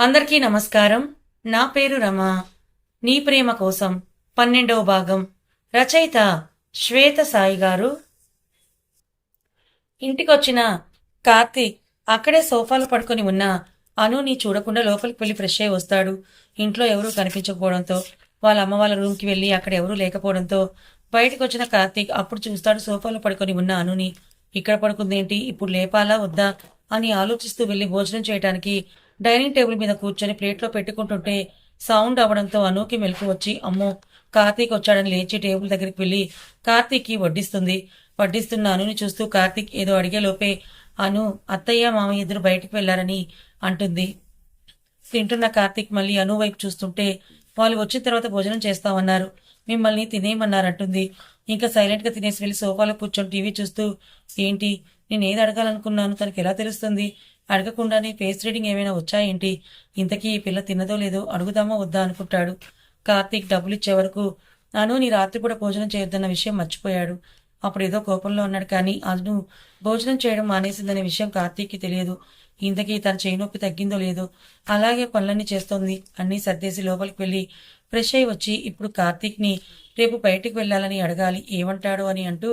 అందరికీ నమస్కారం. నా పేరు రమ. నీ ప్రేమ కోసం పన్నెండవ భాగం. రచయిత శ్వేత సాయి గారు. ఇంటికొచ్చిన కార్తీక్ అక్కడే సోఫాలో పడుకొని ఉన్న అనుని చూడకుండా లోపలికి వెళ్ళి ఫ్రెష్ అయి వస్తాడు. ఇంట్లో ఎవరూ కనిపించకపోవడంతో వాళ్ళ అమ్మ వాళ్ళ రూమ్కి వెళ్ళి అక్కడ ఎవరూ లేకపోవడంతో బయటకు వచ్చిన కార్తీక్ అప్పుడు చూస్తాడు సోఫాలో పడుకొని ఉన్న అనుని. ఇక్కడ పడుకుందేంటి? ఇప్పుడు లేపాలా? వద్దా? అని ఆలోచిస్తూ వెళ్ళి భోజనం చేయడానికి డైనింగ్ టేబుల్ మీద కూర్చొని ప్లేట్లో పెట్టుకుంటుంటే సౌండ్ అవడంతో అనూకి మెలకు వచ్చి అమ్మో కార్తీక్ వచ్చాడని లేచి టేబుల్ దగ్గరికి వెళ్ళి కార్తీక్కి వడ్డిస్తుంది. వడ్డిస్తున్న అనుని చూస్తూ కార్తీక్ ఏదో అడిగే లోపే అను అత్తయ్య మామయ్య ఇద్దరు బయటికి వెళ్ళారని అంటుంది. తింటున్న కార్తీక్ మళ్ళీ అను వైపు చూస్తుంటే వాళ్ళు వచ్చిన తర్వాత భోజనం చేస్తామన్నారు. మిమ్మల్ని తినేయమన్నారంటుంది. ఇంకా సైలెంట్గా తినేసి వెళ్ళి సోఫాలో కూర్చొని టీవీ చూస్తూ ఏంటి నేను ఏది అడగాలనుకున్నాను తనకి ఎలా తెలుస్తుంది? అడగకుండానే ఫేస్ రీడింగ్ ఏమైనా వచ్చాయేంటి ఇంతకీ ఈ పిల్ల తిన్నదో లేదో అడుగుదామా వద్దా అనుకుంటాడు. కార్తీక్ డబ్బులు ఇచ్చే వరకు అను నీ రాత్రిపూట భోజనం చేయొద్దన్న విషయం మర్చిపోయాడు. అప్పుడు ఏదో కోపంలో ఉన్నాడు కానీ అను భోజనం చేయడం మానేసిందనే విషయం కార్తీక్కి తెలియదు. ఇంతకీ తన చేయి నొప్పి తగ్గిందో లేదో? అలాగే పనులన్నీ చేస్తోంది. అన్నీ సర్దేసి లోపలికి వెళ్ళి ఫ్రెష్ అయి వచ్చి ఇప్పుడు కార్తీక్ని రేపు బయటికి వెళ్ళాలని అడగాలి. ఏమంటాడు అని అంటూ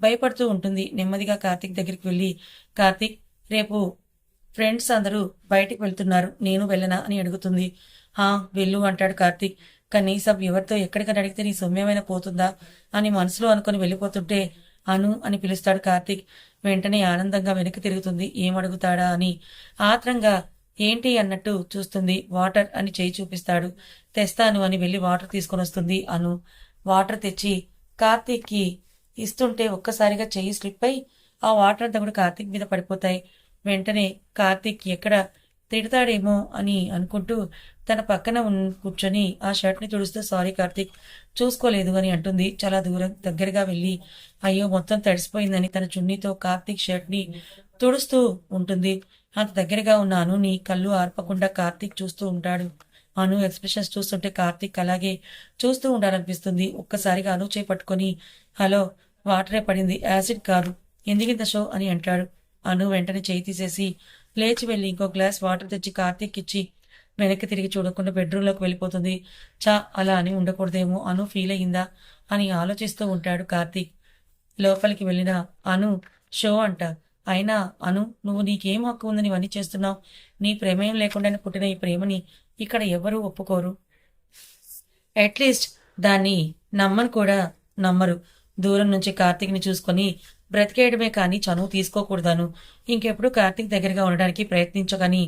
భయపడుతూ ఉంటుంది. నెమ్మదిగా కార్తీక్ దగ్గరికి వెళ్ళి కార్తీక్ రేపు ఫ్రెండ్స్ అందరూ బయటికి వెళ్తున్నారు నేను వెళ్ళనా అని అడుగుతుంది. హా వెళ్ళు అంటాడు కార్తీక్. కనీసం ఎవరితో ఎక్కడికని అడిగితే నీ సౌమ్యమైన పోతుందా అని మనసులో అనుకుని వెళ్ళిపోతుంటే అను అని పిలుస్తాడు కార్తీక్. వెంటనే ఆనందంగా వెనక్కి తిరుగుతుంది. ఏమడుగుతాడా అని. ఆత్రంగా ఏంటి అన్నట్టు చూస్తుంది. వాటర్ అని చేయి చూపిస్తాడు. తెస్తాను అని వెళ్ళి వాటర్ తీసుకొని వస్తుంది అను. వాటర్ తెచ్చి కార్తీక్కి ఇస్తుంటే ఒక్కసారిగా చెయ్యి స్లిప్ అయి ఆ వాటర్ అంతా కూడా కార్తీక్ మీద పడిపోతాయి. వెంటనే కార్తీక్ ఎక్కడ తిడతాడేమో అని అనుకుంటూ తన పక్కన ఉన్- కూర్చొని ఆ షర్ట్ని తుడుస్తూ సారీ కార్తీక్ చూసుకోలేదు అని అంటుంది. చాలా దూరం దగ్గరగా వెళ్ళి అయ్యో మొత్తం తడిసిపోయిందని తన చున్నీతో కార్తీక్ షర్ట్ని తుడుస్తూ ఉంటుంది. అంత దగ్గరగా ఉన్న అనుని కళ్ళు ఆర్పకుండా కార్తీక్ చూస్తూ ఉంటాడు. అను ఎక్స్ప్రెషన్స్ చూస్తుంటే కార్తీక్ అలాగే చూస్తూ ఉండాలనిపిస్తుంది. ఒక్కసారిగా అను చేపట్టుకొని హలో వాటరే పడింది యాసిడ్ కాదు ఎందుకింత షో అని అంటాడు. అను వెంటనే చేయి తీసేసి లేచి వెళ్ళి ఇంకో గ్లాస్ వాటర్ తెచ్చి కార్తీక్ ఇచ్చి వెనక్కి తిరిగి చూడకుండా బెడ్రూమ్లోకి వెళ్ళిపోతుంది. చా అలా అని ఉండకూడదేమో అను ఫీల్ అయ్యిందా అని ఆలోచిస్తూ ఉంటాడు కార్తీక్. లోపలికి వెళ్ళిన అను షో అంట. అయినా అను నువ్వు నీకేం హక్కు ఉందని ఇవన్నీ చేస్తున్నావు. నీ ప్రమేయం లేకుండానే పుట్టిన ఈ ప్రేమని ఇక్కడ ఎవరూ ఒప్పుకోరు. అట్లీస్ట్ దాన్ని నమ్మను కూడా నమ్మరు. దూరం నుంచి కార్తీక్ని చూసుకొని బ్రతికేయడమే కానీ చనువు తీసుకోకూడదాను. ఇంకెప్పుడు కార్తీక్ దగ్గరగా ఉండడానికి ప్రయత్నించకని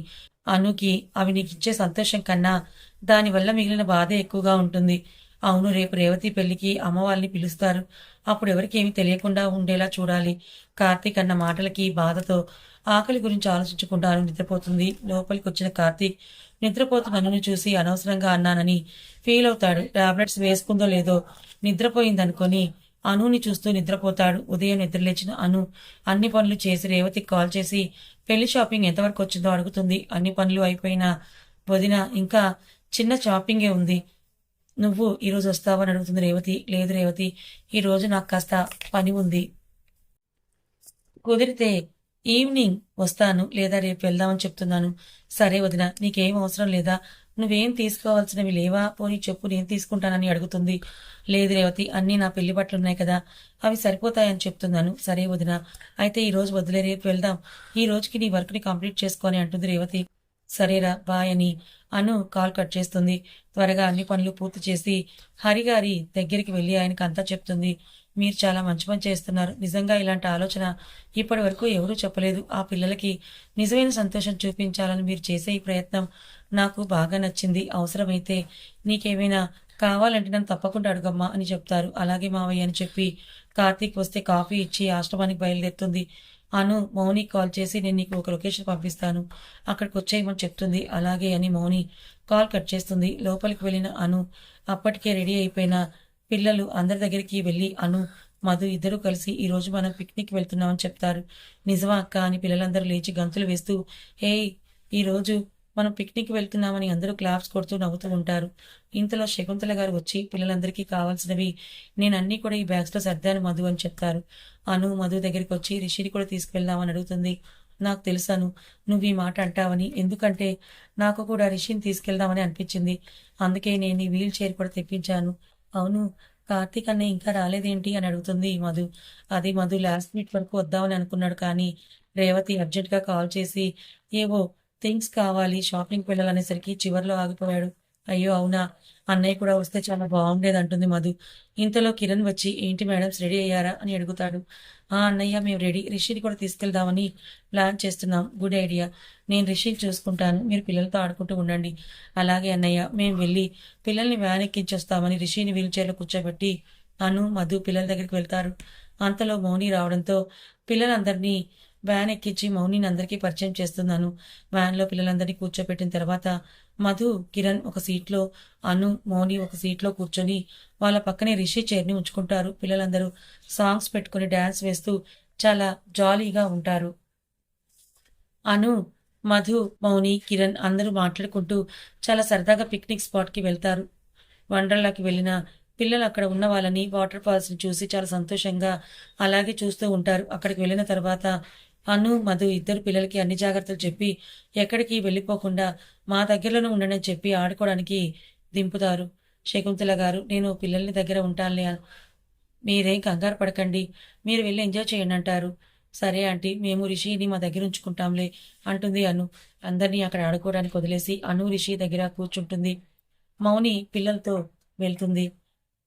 అనుకి అవి నీకిచ్చే సంతోషం కన్నా దానివల్ల మిగిలిన బాధ ఎక్కువగా ఉంటుంది. అవును రేపు రేవతి పెళ్ళికి అమ్మ వాళ్ళని పిలుస్తారు. అప్పుడు ఎవరికి ఏమీ తెలియకుండా ఉండేలా చూడాలి. కార్తీక్ అన్న మాటలకి బాధతో ఆకలి గురించి ఆలోచించుకుంటాను నిద్రపోతుంది. లోపలికి వచ్చిన కార్తీక్ నిద్రపోతున్న నన్ను చూసి అనవసరంగా అన్నానని ఫీల్ అవుతాడు టాబ్లెట్స్ వేసుకుందో లేదో నిద్రపోయిందనుకొని అనుని చూస్తూ నిద్రపోతాడు. ఉదయం నిద్రలేచిన అను అన్ని పనులు చేసి రేవతికి కాల్ చేసి పెళ్ళి షాపింగ్ ఎంతవరకు వచ్చిందో అడుగుతుంది. అన్ని పనులు అయిపోయిన వదిన ఇంకా చిన్న షాపింగే ఉంది. నువ్వు ఈరోజు వస్తావని అడుగుతుంది రేవతి. లేదు రేవతి ఈరోజు నాకు కాస్త పని ఉంది. కుదిరితే ఈవినింగ్ వస్తాను లేదా రేపు వెళ్దామని చెప్తున్నాను. సరే వదిన నీకేం అవసరం లేదా? నువ్వేం తీసుకోవాల్సినవి లేవా? పోనీ చెప్పు నేను తీసుకుంటానని అడుగుతుంది. లేదు రేవతి అన్నీ నా పెళ్ళి బట్టలు ఉన్నాయి కదా. అవి సరిపోతాయని చెప్తున్నాను. సరే వదిన అయితే ఈ రోజు వదిలే రేపు వెళ్దాం. ఈ రోజుకి నీ వర్క్ని కంప్లీట్ చేసుకొని అంటుంది రేవతి. సరేరా బాయ్ అని అను కాల్ కట్ చేస్తుంది. త్వరగా అన్ని పనులు పూర్తి చేసి హరిగారి దగ్గరికి వెళ్ళి ఆయనకు అంతా చెప్తుంది. మీరు చాలా మంచి పని చేస్తున్నారు. నిజంగా ఇలాంటి ఆలోచన ఇప్పటి వరకు ఎవరూ చెప్పలేదు. ఆ పిల్లలకి నిజమైన సంతోషం చూపించాలని మీరు చేసే ఈ ప్రయత్నం నాకు బాగా నచ్చింది. అవసరమైతే నీకేమైనా కావాలంటే నన్ను తప్పకుండా అడుగమ్మా అని చెప్తారు. అలాగే మావయ్య అని చెప్పి కార్తీక్ వస్తే కాఫీ ఇచ్చి ఆశ్రమానికి బయలుదేరుతుంది. అను మౌని కాల్ చేసి నేను నీకు ఒక లొకేషన్ పంపిస్తాను. అక్కడికి వచ్చేయమని చెప్తుంది. అలాగే అని మౌని కాల్ కట్ చేస్తుంది. లోపలికి వెళ్ళిన అను అప్పటికే రెడీ అయిపోయిన పిల్లలు అందరి దగ్గరికి వెళ్ళి అను మధు ఇద్దరు కలిసి ఈ రోజు మనం పిక్నిక్ వెళ్తున్నామని చెప్తారు. నిజమా అక్క అని పిల్లలందరూ లేచి గంతులు వేస్తూ హే ఈరోజు మనం పిక్నిక్ వెళ్తున్నామని అందరూ క్లాప్స్ కొడుతూ నవ్వుతూ ఉంటారు. ఇంతలో శకుంతల గారు వచ్చి పిల్లలందరికీ కావాల్సినవి నేను అన్నీ కూడా ఈ బ్యాగ్స్లో సర్దాను మధు అని చెప్తారు. అను మధు దగ్గరికి వచ్చి రిషిని కూడా తీసుకువెళ్దామని అడుగుతుంది. నాకు తెలుసాను నువ్వు ఈ మాట అంటావని ఎందుకంటే నాకు కూడా రిషిని తీసుకెళ్దామని అనిపించింది. అందుకే నేను ఈ వీల్ చైర్ కూడా తెప్పించాను. అవును కార్తీక్ అన్నయ్య ఇంకా రాలేదేంటి అని అడుగుతుంది మధు. అది మధు లాస్ట్ మినిట్ వరకు వద్దామని అనుకున్నాడు కానీ రేవతి అర్జెంట్గా కాల్ చేసి ఏవో థింగ్స్ కావాలి షాపింగ్కి వెళ్ళాలనేసరికి చివర్లో ఆగిపోయాడు. అయ్యో అవునా? అన్నయ్య కూడా వస్తే చాలా బాగుండేది అంటుంది మధు. ఇంతలో కిరణ్ వచ్చి ఏంటి మేడమ్స్ రెడీ అయ్యారా? అని అడుగుతాడు. ఆ అన్నయ్య మేము రెడీ. రిషిని కూడా తీసుకెళ్దామని ప్లాన్ చేస్తున్నాం. Good idea. నేను రిషిని చూసుకుంటాను. మీరు పిల్లలతో ఆడుకుంటూ ఉండండి. అలాగే అన్నయ్య మేము వెళ్ళి పిల్లల్ని వ్యాన్ ఎక్కించొస్తామని రిషిని వీల్ చైర్లో కూర్చోబెట్టి అను మధు పిల్లల దగ్గరికి వెళ్తారు. అంతలో మౌని రావడంతో పిల్లలందరినీ వ్యాన్ ఎక్కించి మౌనిని అందరికీ పరిచయం చేస్తున్నాను. వ్యాన్లో పిల్లలందరినీ కూర్చోబెట్టిన తర్వాత మధు కిరణ్ ఒక సీట్లో అను మౌని ఒక సీట్లో కూర్చొని వాళ్ళ పక్కనే రిషి చైర్ని ఉంచుకుంటారు. పిల్లలందరూ సాంగ్స్ పెట్టుకుని డ్యాన్స్ వేస్తూ చాలా జాలీగా ఉంటారు. అను మధు మౌని కిరణ్ అందరూ మాట్లాడుకుంటూ చాలా సరదాగా పిక్నిక్ స్పాట్కి వెళ్తారు. వండర్లాకి వెళ్ళిన పిల్లలు అక్కడ ఉన్న వాళ్ళని వాటర్ ఫాల్స్ని చూసి చాలా సంతోషంగా అలాగే చూస్తూ ఉంటారు. అక్కడికి వెళ్ళిన తర్వాత అను మధు ఇద్దరు పిల్లలకి అన్ని జాగ్రత్తలు చెప్పి ఎక్కడికి వెళ్ళిపోకుండా మా దగ్గరలోనే ఉండని చెప్పి ఆడుకోవడానికి దింపుతారు. శకుంతల గారు నేను పిల్లల్ని దగ్గర ఉంటానులే మీరేం కంగారు పడకండి. మీరు వెళ్ళి ఎంజాయ్ చేయండి అంటారు. సరే ఆంటీ మేము రిషిని మా దగ్గర ఉంచుకుంటాంలే అంటుంది అను. అందరినీ అక్కడ ఆడుకోవడానికి వదిలేసి అను రిషి దగ్గర కూర్చుంటుంది. మౌని పిల్లలతో వెళ్తుంది.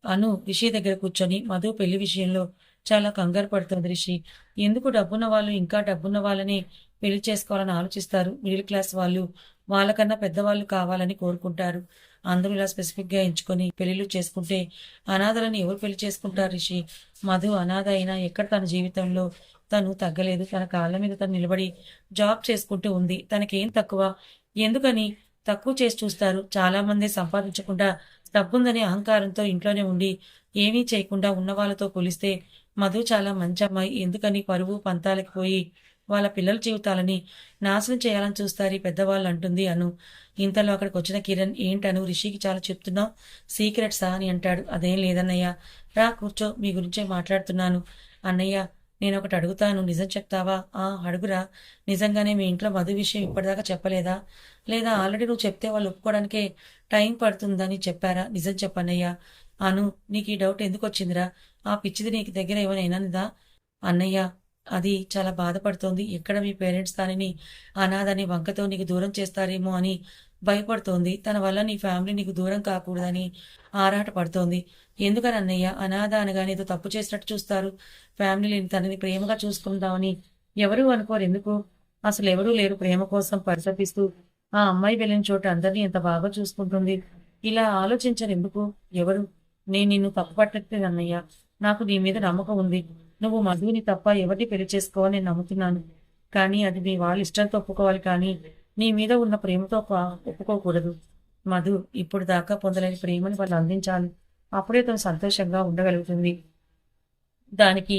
అను రిషి దగ్గర కూర్చొని మధు పెళ్ళి విషయంలో చాలా కంగారు పడుతుంది రిషి. ఎందుకు డబ్బున్న వాళ్ళు ఇంకా డబ్బున్న వాళ్ళని పెళ్ళి చేసుకోవాలని ఆలోచిస్తారు? మిడిల్ క్లాస్ వాళ్ళు వాళ్ళకన్నా పెద్దవాళ్ళు కావాలని కోరుకుంటారు. అందరూ ఇలా స్పెసిఫిక్గా ఎంచుకొని పెళ్ళిళ్ళు చేసుకుంటే అనాథలను ఎవరు పెళ్ళి చేసుకుంటారు రిషి? మధు అనాథ అయినా ఎక్కడ తన జీవితంలో తను తగ్గలేదు. తన కాళ్ళ మీద తను నిలబడి జాబ్ చేసుకుంటూ ఉంది. తనకేం తక్కువ? ఎందుకని? తక్కువ చేసి చూస్తారు. చాలా మంది సంపాదించకుండా డబ్బుందనే అహంకారంతో ఇంట్లోనే ఉండి ఏమీ చేయకుండా ఉన్న వాళ్ళతో పోలిస్తే మధు చాలా మంచి అమ్మాయి ఎందుకని? పరువు పంతాలకు పోయి వాళ్ళ పిల్లల జీవితాలని నాశనం చేయాలని చూస్తారు ఈ పెద్దవాళ్ళు అంటుంది అను. ఇంతలో అక్కడికి వచ్చిన కిరణ్ ఏంటను రిషికి చాలా చెప్తున్నావు. సీక్రెట్సా అని అంటాడు. అదేం లేదన్నయ్య. రా కూర్చో. మీ గురించే మాట్లాడుతున్నాను. అన్నయ్య నేను ఒకటి అడుగుతాను. నిజం చెప్తావా? ఆ అడుగురా. నిజంగానే మీ ఇంట్లో మధు విషయం ఇప్పటిదాకా చెప్పలేదా? లేదా ఆల్రెడీ నువ్వు చెప్తే వాళ్ళు ఒప్పుకోవడానికే టైం పడుతుందని చెప్పారా? నిజం చెప్పన్నయ్యా. అను నీకు ఈ డౌట్ ఎందుకు వచ్చిందిరా ఆ పిచ్చిది నీకు దగ్గర ఏమైనా అన్నయ్య అది చాలా బాధపడుతోంది. ఎక్కడ మీ పేరెంట్స్ దానిని అనాథని వంకతో నీకు దూరం చేస్తారేమో అని భయపడుతోంది. తన వల్ల నీ ఫ్యామిలీ నీకు దూరం కాకూడదని ఆరాట పడుతోంది. ఎందుకని అన్నయ్య? అనాథ అనగానే ఏదో తప్పు చేసినట్టు చూస్తారు. ఫ్యామిలీని తనని ప్రేమగా చూసుకుందామని ఎవరూ అనుకోరు. ఎందుకు? అసలు ఎవరూ లేరు ప్రేమ కోసం పరితపిస్తూ ఆ అమ్మాయి వెళ్ళిన చోట అందరినీ ఎంత బాగా చూసుకుంటుంది? ఇలా ఆలోచించరు ఎందుకు? ఎవరు? నేను నిన్ను తప్పు పట్టట్లేదు అన్నయ్య. నాకు నీ మీద నమ్మకం ఉంది. నువ్వు మధుని తప్ప ఎవరిని పెళ్ళి చేసుకోవాలని నేను నమ్ముతున్నాను. కానీ అది మీ వాళ్ళ ఇష్టంతో ఒప్పుకోవాలి కానీ నీ మీద ఉన్న ప్రేమతో ఒప్పుకోకూడదు. మధు ఇప్పుడు దాకా పొందలేని ప్రేమని వాళ్ళు అందించాలి. అప్పుడే తను సంతోషంగా ఉండగలుగుతుంది. దానికి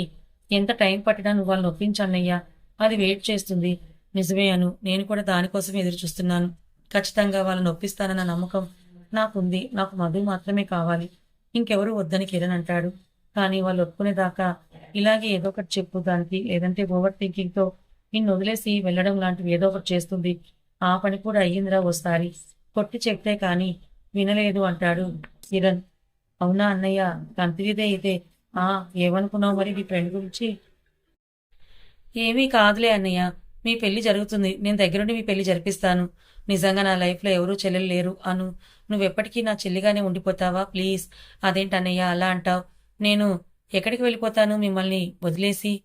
ఎంత టైం పట్టినా నువ్వు వాళ్ళని ఒప్పించాలయ్యా అది వెయిట్ చేస్తుంది. నిజమే అను నేను కూడా దానికోసం ఎదురు చూస్తున్నాను. ఖచ్చితంగా వాళ్ళని ఒప్పిస్తానన్న నమ్మకం నాకుంది. నాకు మధు మాత్రమే కావాలి. ఇంకెవరు వద్దని కిరణ్ అంటాడు. కానీ వాళ్ళు ఒప్పుకునేదాకా ఇలాగే ఏదో ఒకటి చెప్పు దానికి. లేదంటే ఓవర్ థింకింగ్తో నిన్ను వదిలేసి వెళ్ళడం లాంటివి ఏదో ఒకటి చేస్తుంది. ఆ పని కూడా అయ్యిందిరా ఓసారి. కొట్టి చెప్తే కానీ వినలేదు అంటాడు కిరణ్. అవునా అన్నయ్య? కంతిరిదే ఇదే. ఆ ఏమనుకున్నావు మరి మీ ఫ్రెండ్ గురించి? ఏమీ కాదులే అన్నయ్య. మీ పెళ్ళి జరుగుతుంది. నేను దగ్గరుండి మీ పెళ్ళి జరిపిస్తాను. నిజంగా నా లైఫ్లో ఎవరూ చెల్లెలు లేరు అను. నువ్వెప్పటికీ నా చెల్లిగానే ఉండిపోతావా? ప్లీజ్. అదేంటన్నయ్య అలా అంటావు? నేను ఎక్కడికి వెళ్ళిపోతాను మిమ్మల్ని వదిలేసి?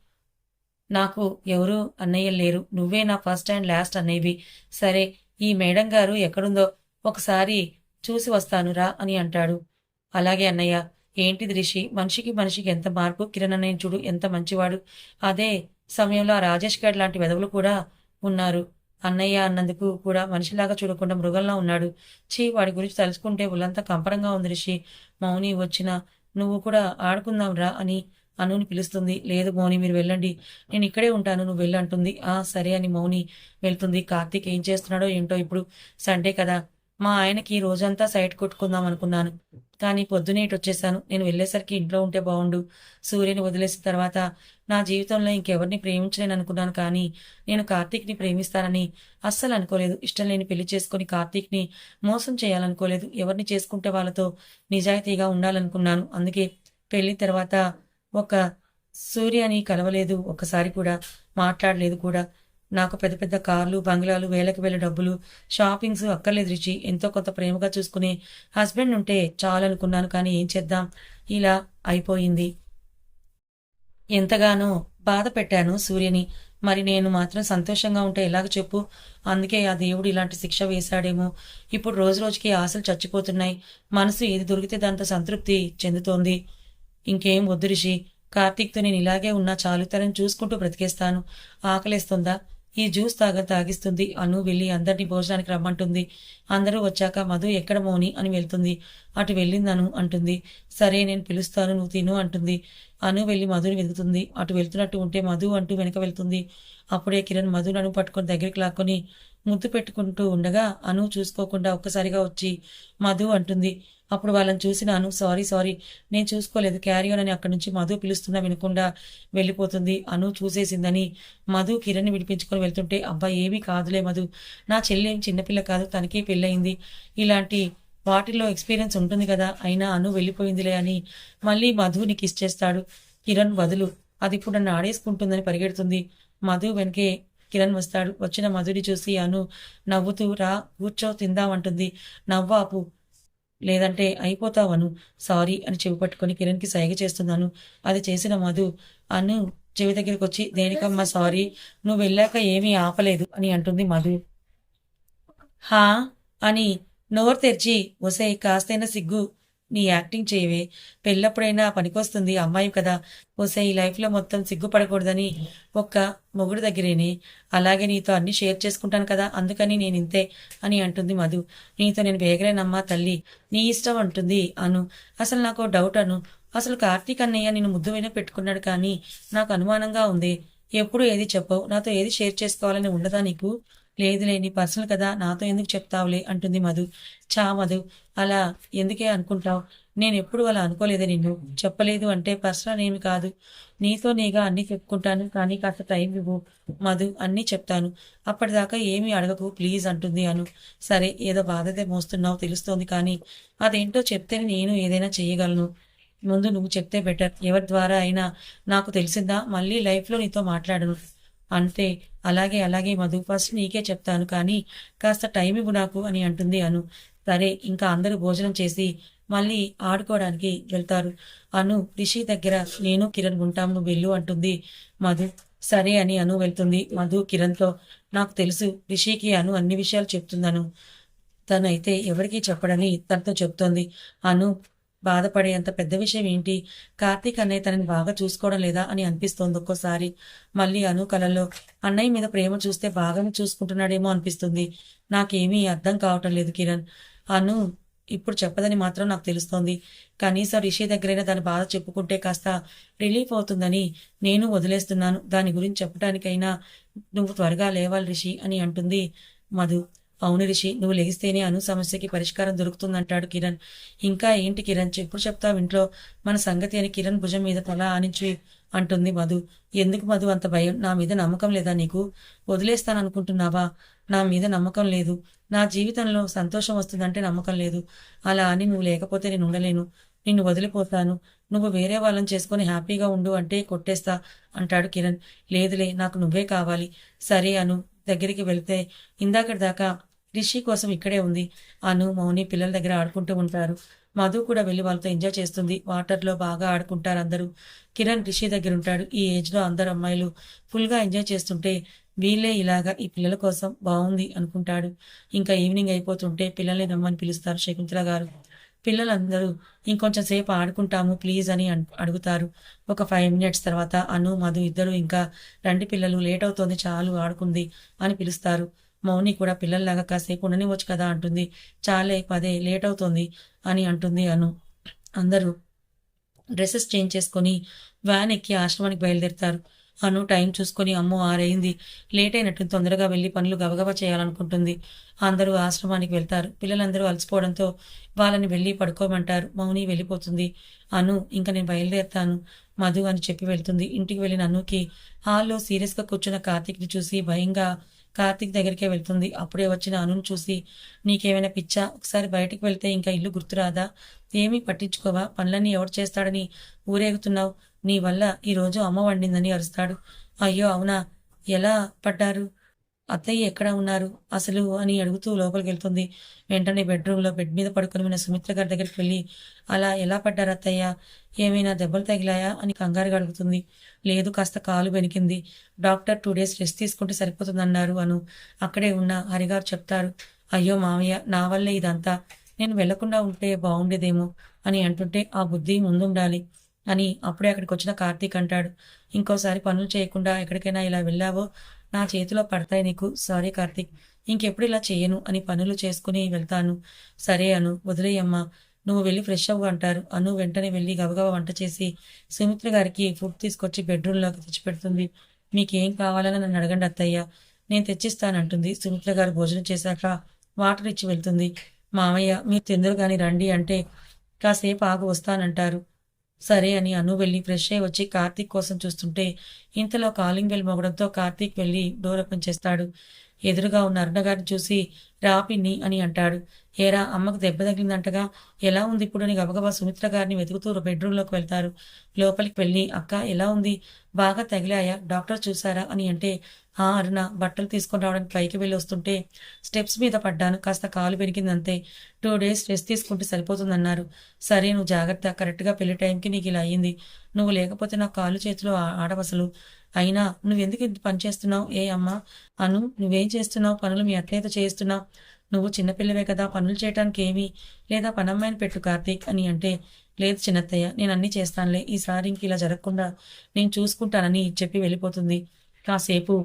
నాకు ఎవరు అన్నయ్య లేరు. నువ్వే నా ఫస్ట్ అండ్ లాస్ట్ అనేవి సరే ఈ మేడం గారు ఎక్కడుందో ఒకసారి చూసి వస్తాను రా అని అంటాడు. అలాగే అన్నయ్య ఏంటిది రిషి? మనిషికి మనిషికి ఎంత మార్పు? కిరణ్ చూడు ఎంత మంచివాడు. అదే సమయంలో ఆ రాజేష్ గారు లాంటి వెధవులు కూడా ఉన్నారు. అన్నయ్య అన్నందుకు కూడా మనిషిలాగా చూడకుండా మృగంలా ఉన్నాడు. చీ వాడి గురించి తలుచుకుంటే ఒళ్ళంతా కంపరంగా ఉంది రిషి. మౌని వచ్చిన నువ్వు కూడా ఆడుకుందాం రా అని అనుని పిలుస్తుంది. లేదు మౌని మీరు వెళ్ళండి. నేను ఇక్కడే ఉంటాను నువ్వు వెళ్ళంటుంది ఆ సరే అని మౌని వెళ్తుంది. కార్తీక్ ఏం చేస్తున్నాడో ఏంటో ఇప్పుడు సండే కదా. మా ఆయనకి రోజంతా సైట్ కొట్టుకుందాం అనుకున్నాను. కానీ పొద్దునే ఇటు వచ్చేసాను నేను వెళ్ళేసరికి ఇంట్లో ఉంటే బాగుండు సూర్యని వదిలేసిన తర్వాత నా జీవితంలో ఇంకెవరిని ప్రేమించలేను అనుకున్నాను కానీ నేను కార్తీక్ని ప్రేమిస్తానని అస్సలు అనుకోలేదు. ఇష్టం లేని పెళ్ళి చేసుకుని కార్తీక్ని మోసం చేయాలనుకోలేదు. ఎవరిని చేసుకుంటే వాళ్ళతో నిజాయితీగా ఉండాలనుకున్నాను. అందుకే పెళ్ళి తర్వాత ఒక సూర్యని కలవలేదు. ఒక్కసారి కూడా మాట్లాడలేదు కూడా. నాకు పెద్ద పెద్ద కార్లు బంగ్లాలు వేలకు వేల డబ్బులు షాపింగ్స్ అక్కర్లేదు రిచి ఎంతో కొంత ప్రేమగా చూసుకునే హస్బెండ్ ఉంటే చాలనుకున్నాను కానీ ఏం చేద్దాం? ఇలా అయిపోయింది. ఎంతగానో బాధ పెట్టాను సూర్యని. మరి నేను మాత్రం సంతోషంగా ఉంటే ఎలాగ చెప్పు? అందుకే ఆ దేవుడు ఇలాంటి శిక్ష వేశాడేమో. ఇప్పుడు రోజు రోజుకి ఆశలు చచ్చిపోతున్నాయి. మనసు ఏది దొరికితే దాంతో సంతృప్తి చెందుతోంది. ఇంకేం వద్దు రిషి. కార్తీక్తో నేను ఇలాగే ఉన్నా చాలు. తనని చూసుకుంటూ బ్రతికేస్తాను. ఆకలేస్తుందా? ఈ జ్యూస్ తాగ తాగిస్తుంది. అను వెళ్ళి అందరినీ భోజనానికి రమ్మంటుంది. అందరూ వచ్చాక మధు ఎక్కడ మోని అని వెళ్తుంది. అటు వెళ్ళిందను అంటుంది. సరే నేను పిలుస్తాను నువ్వు తిను అంటుంది. అను వెళ్ళి మధుని వెతుకుతుంది. అటు వెళ్తున్నట్టు ఉంటే మధు అంటూ వెనక వెళ్తుంది. అప్పుడే కిరణ్ మధునను పట్టుకొని దగ్గరికి లాక్కొని ముద్దు పెట్టుకుంటూ ఉండగా అను చూసుకోకుండా ఒక్కసారిగా వచ్చి మధు అంటుంది. అప్పుడు వాళ్ళని చూసినాను. సారీ సారీ నేను చూసుకోలేదు. క్యారియర్ అని అక్కడి నుంచి మధు పిలుస్తున్నా వినకుండా వెళ్ళిపోతుంది. అను చూసేసిందని మధు కిరణ్ని విడిపించుకొని వెళ్తుంటే అబ్బాయి ఏమీ కాదులే మధు. నా చెల్లి ఏం చిన్నపిల్ల కాదు తనకే పెళ్ళయింది. ఇలాంటి వాటిల్లో ఎక్స్పీరియన్స్ ఉంటుంది కదా. అయినా అను వెళ్ళిపోయిందిలే అని మళ్ళీ మధుని కిస్ చేస్తాడు. కిరణ్ బదులు అది ఇప్పుడు నన్ను ఆడేసుకుంటుందని పరిగెడుతుంది. మధు వెనకే కిరణ్ వస్తాడు. వచ్చిన మధుని చూసి అను నవ్వుతూ రా కూర్చో తిందామంటుంది నవ్వాపు లేదంటే అయిపోతావను. సారీ అని చెవి పట్టుకొని కిరణ్కి సైగ చేస్తున్నాను. అది చేసిన మధు అను చెవి దగ్గరికి వచ్చి దేనికమ్మా సారీ? నువ్వు వెళ్ళాక ఏమీ ఆపలేదు అని అంటుంది మధు. హా? అని నోరు తెరిచి ఒసే కాస్తైనా సిగ్గు. నీ యాక్టింగ్ చేయవే. పెళ్ళప్పుడైనా పనికొస్తుంది. అమ్మాయి కదా. ఒసే ఈ లైఫ్లో మొత్తం సిగ్గుపడకూడదని ఒక్క మొగుడు దగ్గరేనే. అలాగే నీతో అన్ని షేర్ చేసుకుంటాను కదా. అందుకని నేను ఇంతే అని అంటుంది మధు. నీతో నేను వేగలేనమ్మా తల్లి. నీ ఇష్టం అంటుంది అను. అసలు నాకు డౌట్ అను. అసలు కార్తీక్ అన్నయ్య నేను ముద్దువైన పెట్టుకున్నాడు కానీ నాకు అనుమానంగా ఉంది. ఎప్పుడు ఏది చెప్పవు? నాతో ఏది షేర్ చేసుకోవాలని ఉండదా నీకు? లేదులే నీ పర్సనల్ కదా నాతో ఎందుకు చెప్తావులే అంటుంది మధు. చా మధు అలా ఎందుకే అనుకుంటావు? నేను ఎప్పుడు అలా అనుకోలేదే నిన్ను. చెప్పలేదు అంటే పర్సనల్ ఏమి కాదు. నీతో నీగా అన్నీ చెప్పుకుంటాను కానీ కాస్త టైం ఇవ్వు మధు అన్నీ చెప్తాను. అప్పటిదాకా ఏమీ అడగకు ప్లీజ్ అంటుంది అను. సరే ఏదో బాధతే మోస్తున్నావు తెలుస్తోంది కానీ అదేంటో చెప్తే నేను ఏదైనా చేయగలను. ముందు నువ్వు చెప్తే బెటర్. ఎవరి ద్వారా అయినా నాకు తెలిసిందా? మళ్ళీ లైఫ్లో నీతో మాట్లాడను. అంతే. అలాగే అలాగే మధు ఫస్ట్ నీకే చెప్తాను కానీ కాస్త టైం ఇవ్వు నాకు అని అంటుంది అను. సరే ఇంకా అందరూ భోజనం చేసి మళ్ళీ ఆడుకోవడానికి వెళ్తారు. అను రిషి దగ్గర నేను కిరణ్ ఉంటాం నువ్వు వెళ్ళు అంటుంది మధు. సరే అని అను వెళ్తుంది. మధు కిరణ్తో నాకు తెలుసు రిషికి అను అన్ని విషయాలు చెప్తుందను. తనైతే ఎవరికీ చెప్పడని తనతో చెప్తోంది. అను బాధపడేంత పెద్ద విషయం ఏంటి? కార్తీక్ అన్నయ్య తనని బాగా చూసుకోవడం లేదా అని అనిపిస్తోంది ఒక్కోసారి. మళ్ళీ అను కలలో అన్నయ్య మీద ప్రేమ చూస్తే బాగానే చూసుకుంటున్నాడేమో అనిపిస్తుంది. నాకేమీ అర్థం కావటం లేదు కిరణ్. అను ఇప్పుడు చెప్పదని మాత్రం నాకు తెలుస్తోంది. కనీసం రిషి దగ్గరైనా దాని బాధ చెప్పుకుంటే కాస్త రిలీఫ్ అవుతుందని నేను వదిలేస్తున్నాను. దాని గురించి చెప్పడానికైనా నువ్వు త్వరగా లేవాలి రిషి అని అంటుంది మధు. అవును రిషి నువ్వు లెగిస్తేనే అను సమస్యకి పరిష్కారం దొరుకుతుందంటాడు కిరణ్. ఇంకా ఏంటి కిరణ్? ఎప్పుడు చెప్తావు ఇంట్లో. మన సంగతి అని కిరణ్ భుజం మీద తల ఆనించి అంటుంది మధు. ఎందుకు మధు? అంత భయం. నా మీద నమ్మకం లేదా నీకు? వదిలేస్తాననుకుంటున్నావా? నా మీద నమ్మకం లేదు. నా జీవితంలో సంతోషం వస్తుందంటే నమ్మకం లేదు. అలా అని నువ్వు లేకపోతే నేను ఉండలేను. నిన్ను వదిలిపోతాను. నువ్వు వేరే వాళ్ళని చేసుకుని హ్యాపీగా ఉండు అంటే కొట్టేస్తా అంటాడు కిరణ్. లేదులే నాకు నువ్వే కావాలి. సరే అను దగ్గరికి వెళ్తే. ఇందాకటి దాకా రిషి కోసం ఇక్కడే ఉంది. అను మౌని పిల్లల దగ్గర ఆడుకుంటూ ఉంటారు. మధు కూడా వెళ్ళి వాళ్ళతో ఎంజాయ్ చేస్తుంది. వాటర్లో బాగా ఆడుకుంటారు అందరూ. కిరణ్ రిషి దగ్గర ఉంటాడు. ఈ ఏజ్లో అందరు అమ్మాయిలు ఫుల్గా ఎంజాయ్ చేస్తుంటే వీళ్ళే ఇలాగా ఈ పిల్లల కోసం బాగుంది అనుకుంటాడు. ఇంకా ఈవినింగ్ అయిపోతుంటే పిల్లల్ని రమ్మని పిలుస్తారు శకుంతల గారు. పిల్లలందరూ ఇంకొంచెం సేపు ఆడుకుంటాము ప్లీజ్ అని అడుగుతారు. ఒక ఫైవ్ మినిట్స్ తర్వాత అను మధు ఇద్దరు ఇంకా రెండు పిల్లలు లేట్ అవుతోంది చాలు ఆడుకుంది అని పిలుస్తారు. మౌని కూడా పిల్లల్లాగా కాసేపు ఉండనివచ్చు కదా అంటుంది. చాలే పదే లేట్ అవుతుంది అని అంటుంది అను. అందరూ డ్రెస్సెస్ చేంజ్ చేసుకొని వ్యాన్ ఎక్కి ఆశ్రమానికి బయలుదేరుతారు. అను టైం చూసుకొని అమ్మో ఆరైంది. లేట్ అయినట్టు తొందరగా వెళ్ళి పనులు గబగబా చేయాలనుకుంటుంది. అందరూ ఆశ్రమానికి వెళ్తారు. పిల్లలందరూ అలసిపోవడంతో వాళ్ళని వెళ్ళి పడుకోమంటారు. మౌని వెళ్ళిపోతుంది. అను ఇంకా నేను బయలుదేరుతాను. మధు అని చెప్పి వెళ్తుంది. ఇంటికి వెళ్ళిన అనుకి హాల్లో సీరియస్గా కూర్చున్న కార్తీక్ని చూసి భయంగా కార్తీక్ దగ్గరికే వెళ్తుంది. అప్పుడే వచ్చిన అనుని చూసి నీకేమైనా పిచ్చా? ఒకసారి బయటికి వెళ్తే ఇంకా ఇల్లు గుర్తురాదా ఏమీ పట్టించుకోవా? పనులన్నీ ఎవరు చేస్తాడని ఊరేగుతున్నావు? నీ వల్ల ఈరోజు అమ్మ వండిందని అరుస్తాడు. అయ్యో అవునా? ఎలా పడ్డారు? అత్తయ్య ఎక్కడ ఉన్నారు? అసలు అని అడుగుతూ లోపలికి వెళ్తుంది. వెంటనే బెడ్రూమ్లో బెడ్ మీద పడుకుని ఉన్న సుమిత్ర గారి దగ్గరికి వెళ్ళి అలా ఎలా పడ్డారు అత్తయ్య? ఏమైనా దెబ్బలు తగిలాయా? అని కంగారుగా అడుగుతుంది. లేదు కాస్త కాలు బెనికింది. డాక్టర్ టూ డేస్ రెస్ట్ తీసుకుంటే సరిపోతుందన్నారు అను. అక్కడే ఉన్న హరిగారు చెప్తారు. అయ్యో మామయ్య నా వల్లే ఇదంతా. నేను వెళ్ళకుండా ఉంటే బాగుండేదేమో అని అంటుంటే ఆ బుద్ధి ముందుండాలి. అని అప్పుడే అక్కడికి వచ్చిన కార్తీక్ అంటాడు. ఇంకోసారి పనులు చేయకుండా ఎక్కడికైనా ఇలా వెళ్ళావో? నా చేతిలో పడతాయి నీకు. సారీ కార్తీక్. ఇంకెప్పుడు ఇలా చేయను అని పనులు చేసుకుని వెళ్తాను. సరే అను వదిలేయమ్మా. నువ్వు వెళ్ళి ఫ్రెష్ అవ్వు అంటారు. అను వెంటనే వెళ్ళి గబగబా వంట చేసి సుమిత్ర గారికి ఫుడ్ తీసుకొచ్చి బెడ్రూమ్లోకి తెచ్చిపెడుతుంది మీకేం కావాలని నన్ను అడగండి అత్తయ్య. నేను తెచ్చిస్తానంటుంది. సుమిత్ర గారు భోజనం చేశాక వాటర్ ఇచ్చి వెళ్తుంది. మామయ్య మీరు తొందరగాని కానీ రండి అంటే కాసేపు ఆగు వస్తానంటారు. సరే అని అను వెళ్ళి ఫ్రెష్ అయ్యి వచ్చి కార్తీక్ కోసం చూస్తుంటే ఇంతలో కాలింగ్ బెల్ మోగడంతో కార్తీక్ వెళ్ళి డోర్ ఓపెన్ చేస్తాడు. ఎదురుగా ఉన్న అరుణగారిని చూసి రాపిన్ని అని అంటాడు. ఏరా అమ్మకు దెబ్బ తగిలిందంటగా? ఎలా ఉంది ఇప్పుడు? అని గబగబా సుమిత్ర గారిని వెతుకుతూ బెడ్రూమ్లోకి వెళ్తారు. లోపలికి వెళ్ళి అక్క ఎలా ఉంది? బాగా తగిలాయా? డాక్టర్ చూసారా అని అంటే అరుణ బట్టలు తీసుకొని రావడానికి పైకి వెళ్ళి వస్తుంటే స్టెప్స్ మీద పడ్డాను. కాస్త కాలు పెరిగిందంతే. టూ డేస్ రెస్ట్ తీసుకుంటే సరిపోతుందన్నారు. సరే నువ్వు జాగ్రత్త. కరెక్ట్గా పెళ్ళి టైంకి నీకు ఇలా అయ్యింది నువ్వు లేకపోతే నా కాలు చేతిలో ఆడవసలు. అయినా నువ్వెందుకు ఇంత పని చేస్తున్నావు? ఏ అమ్మా అను నువ్వేం చేస్తున్నావు? పనులు మీ అట్లయితే చేస్తున్నావు నువ్వు చిన్నపిల్లవే కదా పనులు చేయడానికి ఏమి? లేదా పనమ్మాయిని పెట్టు కార్తీక్ అని అంటే లేదు చిన్నత్తయ్య నేను అన్నీ చేస్తానులే. ఈసారి ఇంక ఇలా జరగకుండా నేను చూసుకుంటానని చెప్పి వెళ్ళిపోతుంది. కాసేపు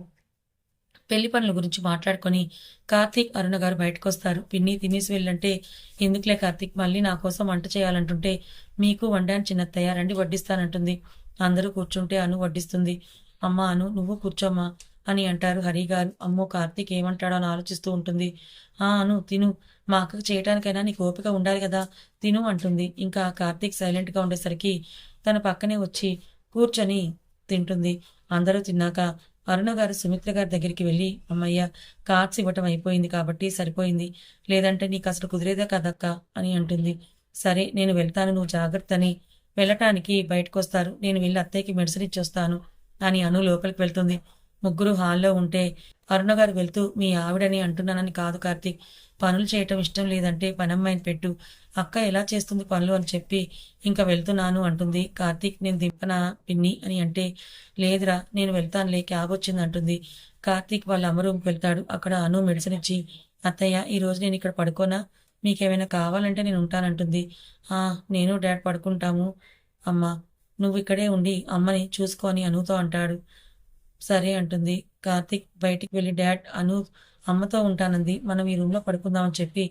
పెళ్ళి పనుల గురించి మాట్లాడుకొని కార్తీక్ అరుణ గారు బయటకు వస్తారు పిన్ని తినేసి వెళ్ళంటే ఎందుకులే కార్తీక్? మళ్ళీ నా కోసం వంట చేయాలంటుంటే మీకు వండాను చిన్న తయారండి వడ్డిస్తానంటుంది. అందరూ కూర్చుంటే అను వడ్డిస్తుంది. అమ్మా అను నువ్వు కూర్చోమ్మా అని అంటారు హరి గారు. అమ్మో కార్తీక్ ఏమంటాడో అని ఆలోచిస్తూ ఉంటుంది. ఆ అను తిను. మా అక్కకు చేయటానికైనా నీకు ఓపిక ఉండాలి కదా తిను అంటుంది. ఇంకా కార్తీక్ సైలెంట్గా ఉండేసరికి తన పక్కనే వచ్చి కూర్చొని తింటుంది. అందరూ తిన్నాక అరుణ గారు సుమిత్ర గారి దగ్గరికి వెళ్ళి అమ్మయ్య కార్డ్స్ ఇవ్వటం అయిపోయింది కాబట్టి సరిపోయింది. లేదంటే నీకు అసలు కుదిరేదే కదక్క అని అంటుంది. సరే నేను వెళ్తాను నువ్వు జాగ్రత్త అని వెళ్ళటానికి బయటకు వస్తారు నేను వెళ్ళి అత్తయ్యకి మెడిసిన్ ఇచ్చొస్తాను అని అను లోపలికి వెళ్తుంది. ముగ్గురు హాల్లో ఉంటే అరుణ గారు వెళ్తూ మీ ఆవిడని అంటున్నానని కాదు కార్తీక్ పనులు చేయటం ఇష్టం లేదంటే పనమ్మాయిని పెట్టు. అక్క ఎలా చేస్తుంది పనులు అని చెప్పి ఇంకా వెళ్తున్నాను అంటుంది. కార్తీక్ నేను దింపనా పిన్ని? అని అంటే లేదురా నేను వెళ్తానులే క్యాబ్ వచ్చింది అంటుంది. కార్తీక్ వాళ్ళ అమ్మ రూమ్కి వెళ్తాడు. అక్కడ అను మెడిసిన్ ఇచ్చి అత్తయ్య ఈ రోజు నేను ఇక్కడ పడుకోనా? మీకేమైనా కావాలంటే నేను ఉంటానంటుంది ఆ నేను డాడ్ పడుకుంటాము. అమ్మ నువ్వు ఇక్కడే ఉండి అమ్మని చూసుకొని అనుతో అంటాడు. సరే అంటుంది. కార్తిక్ బయటికి వెళ్ళి డాడ్ అను అమ్మతో ఉంటానంది. మనం ఈ రూమ్లో పడుకుందామని చెప్పి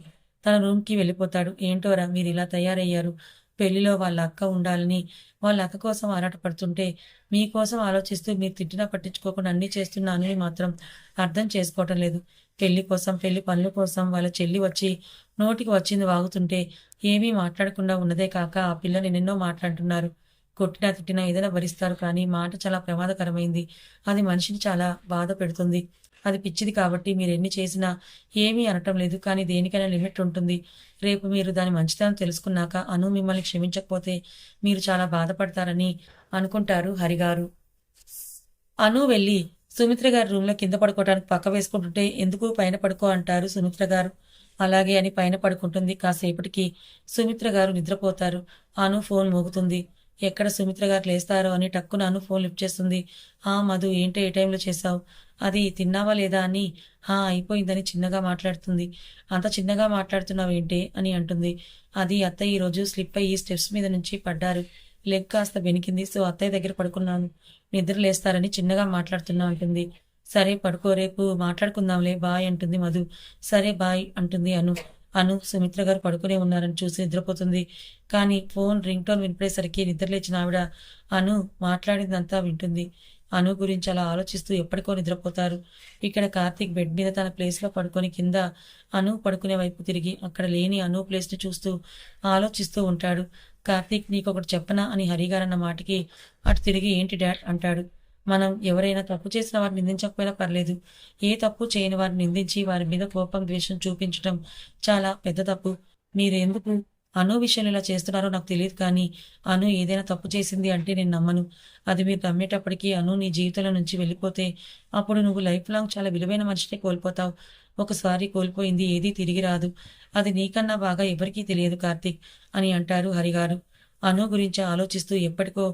తన రూమ్కి వెళ్ళిపోతాడు. ఏంటోరా మీరు ఇలా తయారయ్యారు. పెళ్ళిలో వాళ్ళ అక్క ఉండాలని వాళ్ళ అక్క కోసం ఆరాటపడుతుంటే మీకోసం ఆలోచిస్తూ మీరు తిట్టినా పట్టించుకోకుండా అన్నీ చేస్తున్నాను మాత్రం అర్థం చేసుకోవటం లేదు. పెళ్ళి కోసం పెళ్ళి పనుల కోసం వాళ్ళ చెల్లి వచ్చి నోటికి వచ్చింది వాగుతుంటే ఏమీ మాట్లాడకుండా ఉన్నదే కాక ఆ పిల్లని ఎన్నెన్నో మాట్లాడుతున్నారు. కొట్టినా తిట్టినా ఏదైనా భరిస్తారు కానీ మాట చాలా ప్రమాదకరమైంది. అది మనిషిని చాలా బాధ పెడుతుంది. అది పిచ్చిది కాబట్టి మీరు ఎన్ని చేసినా ఏమీ అనటం లేదు కానీ దేనికైనా లిమిట్ ఉంటుంది. రేపు మీరు దాని మంచితనం తెలుసుకున్నాక అను మిమ్మల్ని క్షమించకపోతే మీరు చాలా బాధపడతారని అనుకుంటారు హరిగారు. అను వెళ్ళి సుమిత్ర గారి రూమ్లో కింద పడుకోవడానికి పక్క వేసుకుంటుంటే ఎందుకు పైన పడుకో అంటారు సుమిత్ర గారు. అలాగే అని పైన పడుకుంటుంది. కాసేపటికి సుమిత్ర గారు నిద్రపోతారు. అను ఫోన్ మోగుతుంది. ఎక్కడ సుమిత్ర గారు లేస్తారో అని టక్కునాను ఫోన్ లిఫ్ట్ చేస్తుంది. ఆ మధు ఏంటో ఏ టైంలో చేశావు? అది తిన్నావా లేదా అని? హా అయిపోయిందని చిన్నగా మాట్లాడుతుంది. అంత చిన్నగా మాట్లాడుతున్నావు ఏంటి అని అంటుంది. అది అత్తయ్య ఈరోజు స్లిప్ అయ్యి స్టెప్స్ మీద నుంచి పడ్డారు. లెగ్ కాస్త వెనికింది. సో అత్తయ్య దగ్గర పడుకున్నాను. నిద్ర లేస్తారని చిన్నగా మాట్లాడుతున్నా అంటుంది. సరే పడుకో రేపు మాట్లాడుకుందాంలే బాయ్ అంటుంది మధు. సరే బాయ్ అంటుంది అను. అను సుమిత్ర గారు పడుకునే ఉన్నారని చూసి నిద్రపోతుంది. కానీ ఫోన్ రింగ్ టోన్ వినిపడేసరికి నిద్రలేచిన ఆవిడ అను మాట్లాడిందంతా వింటుంది. అను గురించి అలా ఆలోచిస్తూ ఎప్పటికో నిద్రపోతారు. ఇక్కడ కార్తీక్ బెడ్ మీద తన ప్లేస్లో పడుకొని కింద అను పడుకునే వైపు తిరిగి అక్కడ లేని అను ప్లేస్ని చూస్తూ ఆలోచిస్తూ ఉంటాడు. కార్తీక్ నీకొకటి చెప్పనా అని హరిగారన్న మాటకి అటు తిరిగి ఏంటి డాడ్ అంటాడు. మనం ఎవరైనా తప్పు చేసిన వారిని నిందించకపోయినా పర్లేదు. ఏ తప్పు చేయని వారిని నిందించి వారి మీద కోపం ద్వేషం చూపించడం చాలా పెద్ద తప్పు. మీరు ఎందుకు అను విషయంలో ఇలా చేస్తున్నారో నాకు తెలియదు కానీ అను ఏదైనా తప్పు చేసింది అంటే నేను నమ్మను. అది మీరు నమ్మేటప్పటికీ అను నీ జీవితంలో నుంచి వెళ్ళిపోతే అప్పుడు నువ్వు లైఫ్ లాంగ్ చాలా విలువైన మనిషిని కోల్పోతావు. ఒకసారి కోల్పోయింది ఏదీ తిరిగి రాదు. అది నీకన్నా బాగా ఎవరికీ తెలియదు కార్తీక్ అని అంటారు హరిగారు. అను గురించి ఆలోచిస్తూ ఎప్పటికో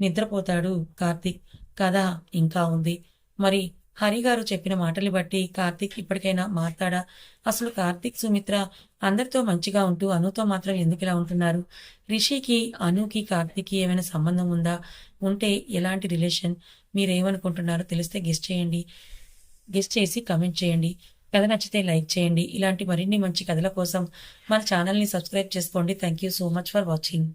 నిద్రపోతాడు కార్తీక్. కథ ఇంకా ఉంది. మరి హరిగారు చెప్పిన మాటలు బట్టి కార్తీక్ ఇప్పటికైనా మారతాడా? అసలు కార్తీక్ సుమిత్ర అందరితో మంచిగా ఉంటూ అనుతో మాత్రం ఎందుకు ఇలా ఉంటున్నారు? రిషికి అనుకి కార్తీక్కి ఏమైనా సంబంధం ఉందా? ఉంటే ఎలాంటి రిలేషన్? మీరేమనుకుంటున్నారో తెలిస్తే గెస్ట్ చేయండి. గెస్ట్ చేసి కమెంట్ చేయండి. కథ నచ్చితే లైక్ చేయండి. ఇలాంటి మరిన్ని మంచి కథల కోసం మన ఛానల్ని సబ్స్క్రైబ్ చేసుకోండి. Thank you so much for watching.